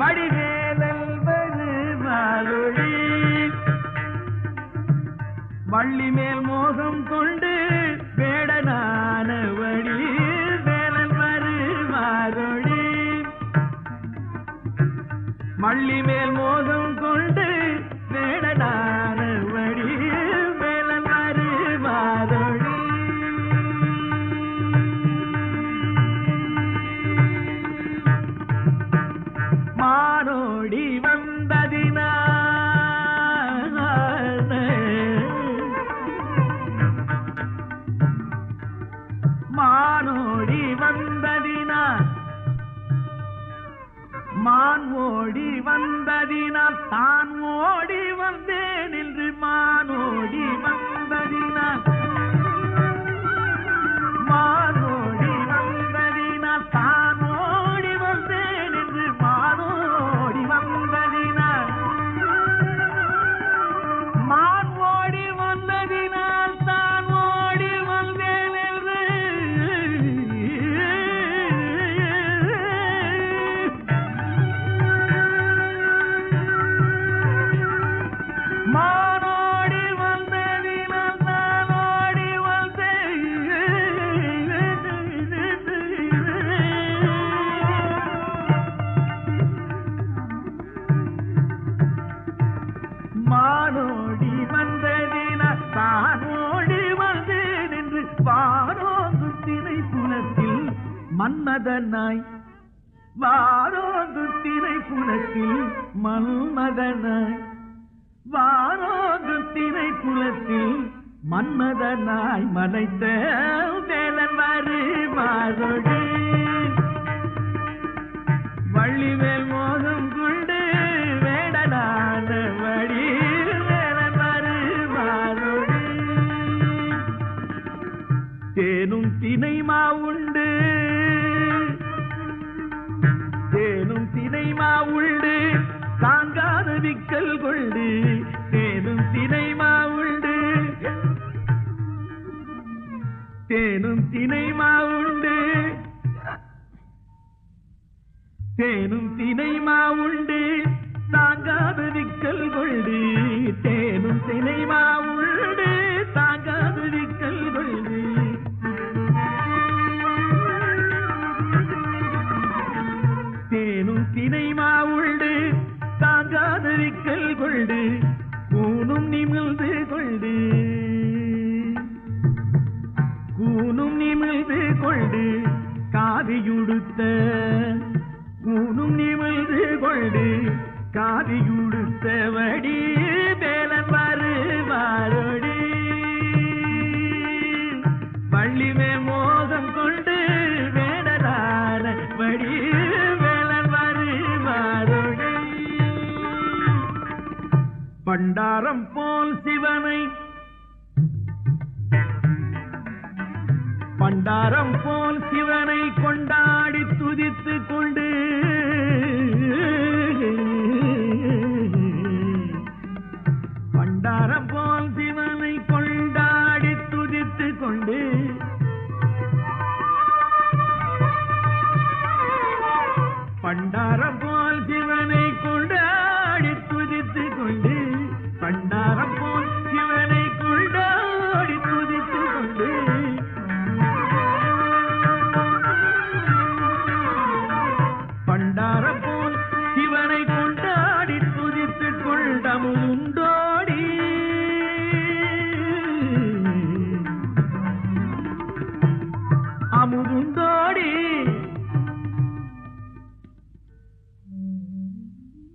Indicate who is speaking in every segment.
Speaker 1: வடிவேதல் வருவாரொழி வள்ளி மேல் மோகம் கொண்டு வேடனான வழி வேலன் வருவாரொழி மள்ளி மேல் மோகம் கொண்டு மான் ஓடி வந்ததினால் தான் ஓடி வந்தேன் என்று மான் ஓடி வந்ததினால் மன்மதனாய். வாரோந்து திரை புலத்தில் மன்மதனாய். வாரோந்து திரை புலத்தில் மன்மதனாய் மலைத்த வேலன் வருவாரொடி. வள்ளிவேல் மோகம் சிக்கல் கொண்டு தேனும் தினைமா உண்டு. தேனும் தினைமா உண்டு. தேனும் தினைமா உண்டு. தாங்காத விக்கல் கொண்டு தேனும் தினைமா உண்டு. கொண்டு கூனும் நிமிழ்ந்து கொண்டு கூனும் நிமிழ்ந்து கொண்டு காதியுடுத்த. கூனும் நிமிழ்ந்து கொண்டு காதியுடுத்த வடி வேலன் வருவாரோ பண்டாரம் போல் சிவனை. பண்டாரம் போல் சிவனை கொண்டாடி துதித்து கொண்டு. பண்டாரம் போல் சிவனை கொண்டாடி துதித்து கொண்டு. பண்டாரம்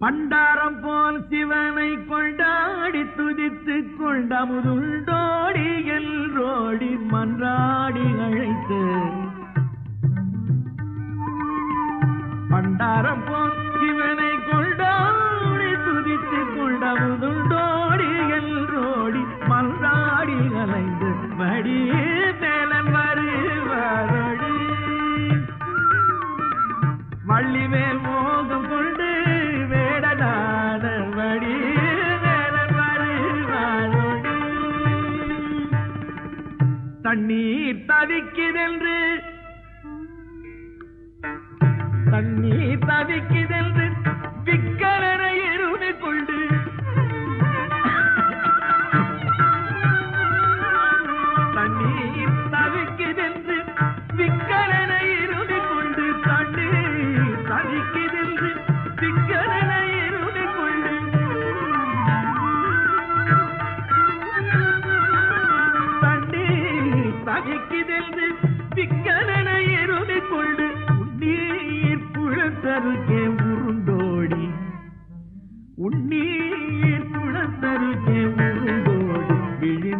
Speaker 1: பண்டாரம் போல் சிவனை கொண்டாடி துதித்து கொண்ட முதுண்டோடி எல்ரோடி மன்றாடி அழைத்து. பண்டாரம் போல் சிவனை கொண்டாடி துதித்து கொண்ட முதுண்டோடி எல்ரோடி மன்றாடி அலைந்து வடி தண்ணீர் தவிக்குதென்று தண்ணீர் தவிக்குதென்று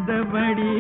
Speaker 1: விழிந்தபடி